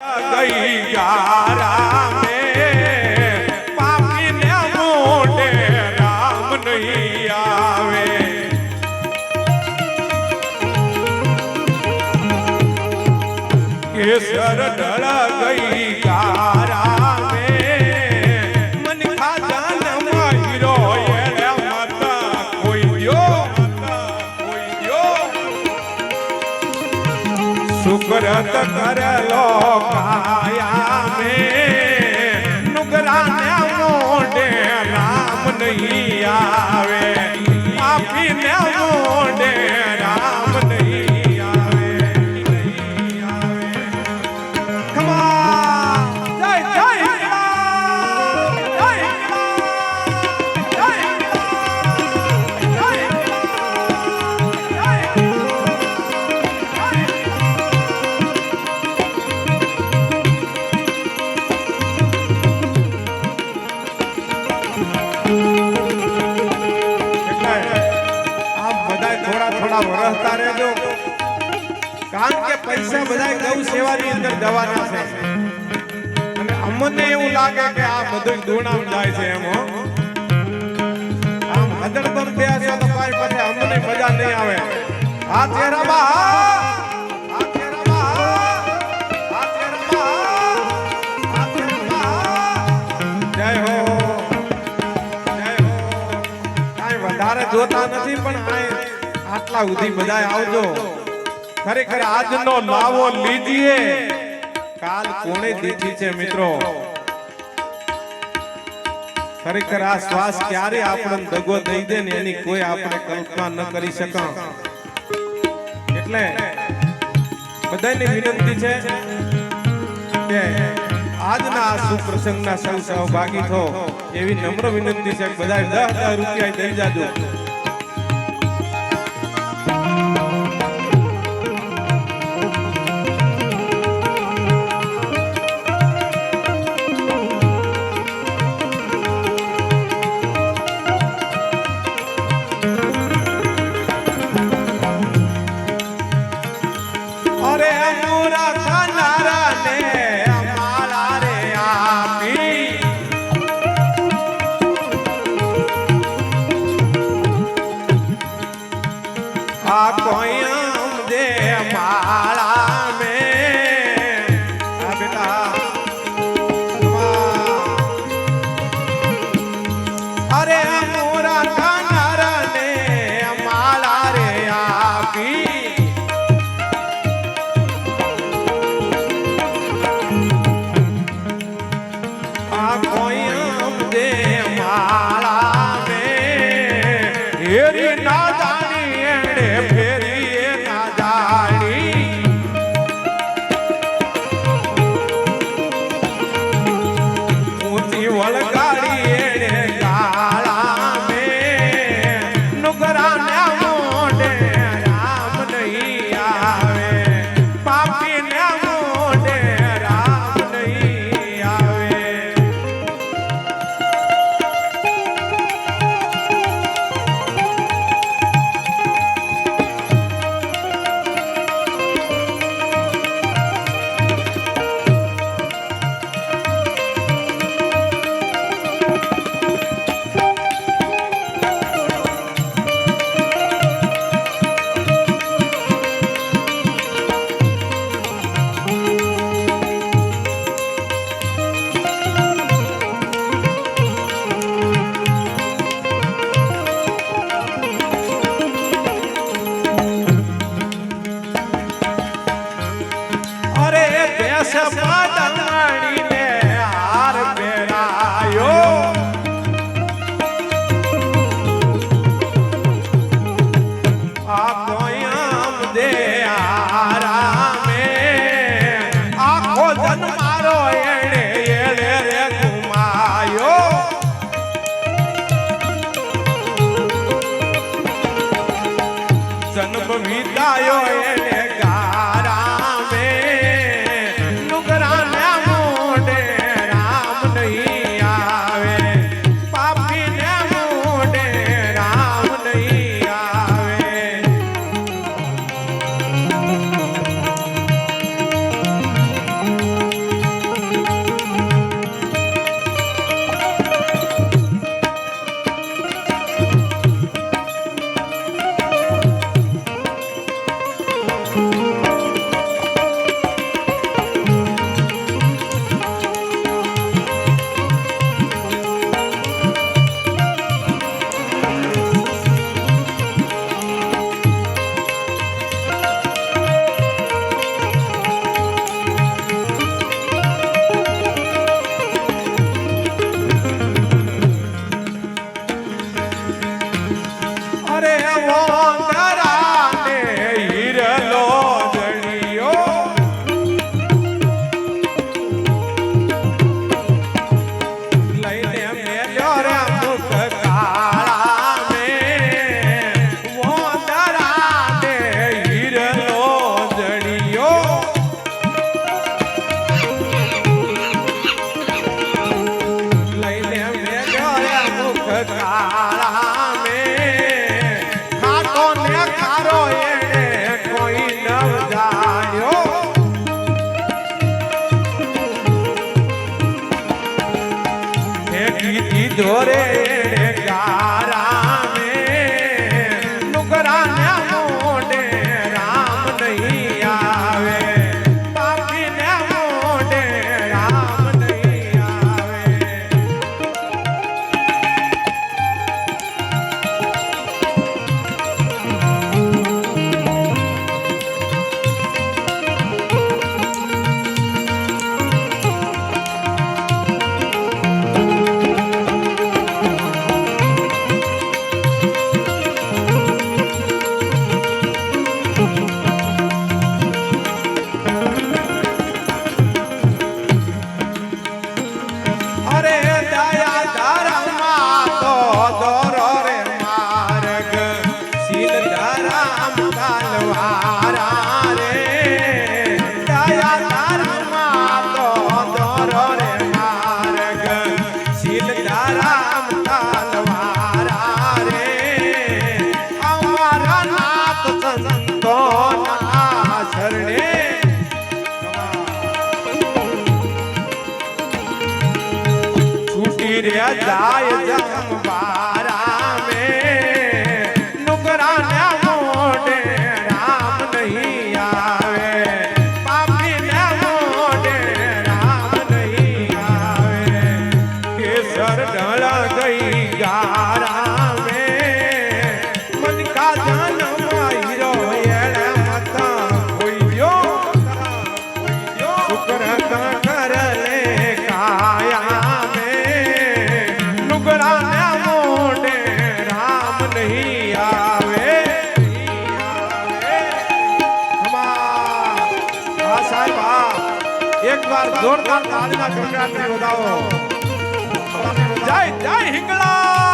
ગઈ ગારા સુકરત કરેલો કાયા મે. નુગરાને થોડા વરસતા રહેજો. કારણ કે પૈસા બધા ગૌ સેવાની અંદર જવાના છે. અને અમને એવું લાગે કે આ બધું દુણામ જાય છે એમ આમ હદળદમ થયા છે તો કાંઈ પાસે અમને મજા નહીં આવે. આ ચહેરામાં આ આ આ જોતા નથી, પણ કાંઈ આટલા સુધી બધા આવજો. ખરેખર આજનો લાવો લીજીએ. કાલ કોણે દીધી છે મિત્રો? ખરેખર આ શ્વાસ ક્યારે આપણને દગો દઈ દે ને એની કોઈ આપણે કલ્પના ન કરી શકા એટલે બધાને વિનંતી છે કે આજના આ સુપ્રસંગના સૌ સહભાગી થો. એવી નમ્ર વિનંતી છે બધા દસ દસ રૂપિયા દઈ જાજો. આખો મારો એણે જાય જમ એકવાર જોરદાર તાળીના ગણગણાટને વધાવો. જય જય હિંગળા!